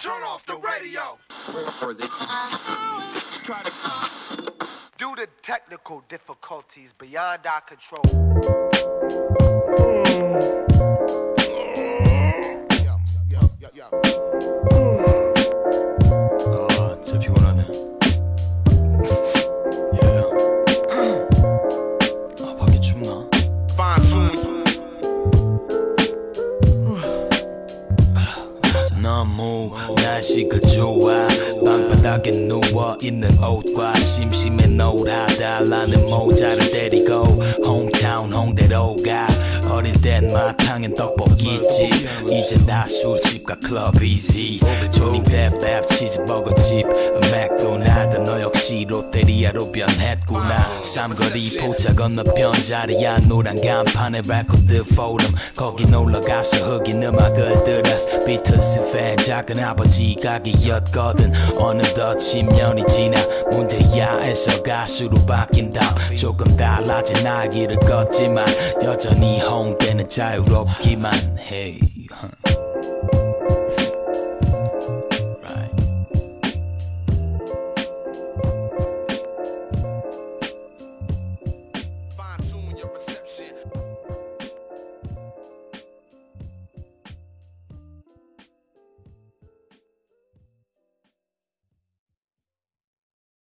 Turn off the radio. Due to technical difficulties beyond our control. Yo, yo, yo, 너무 날씨가 좋아. 방바닥에 누워있는 옷과 심심해 놀아달라는 모자를 데리고 홈타운 홍대로 가. 어릴 땐 마탕엔 떡볶이집. 이젠 다 술집과 클럽이지 조닝밥밥 치즈버거집 맥도날드 너역 시 롯데리아로 변했구나. 삼거리 포차 건너편 자리야 노란 간판에 레코드 포럼 거기 놀러가서 흑인 음악을 들었어. 비틀스 팬 작은 아버지 가게였거든. 어느덧 10년이 지나 문제야에서 가수로 바뀐다. 조금 달라진 날 길을 걷지만 여전히 홍대는 자유롭기만 해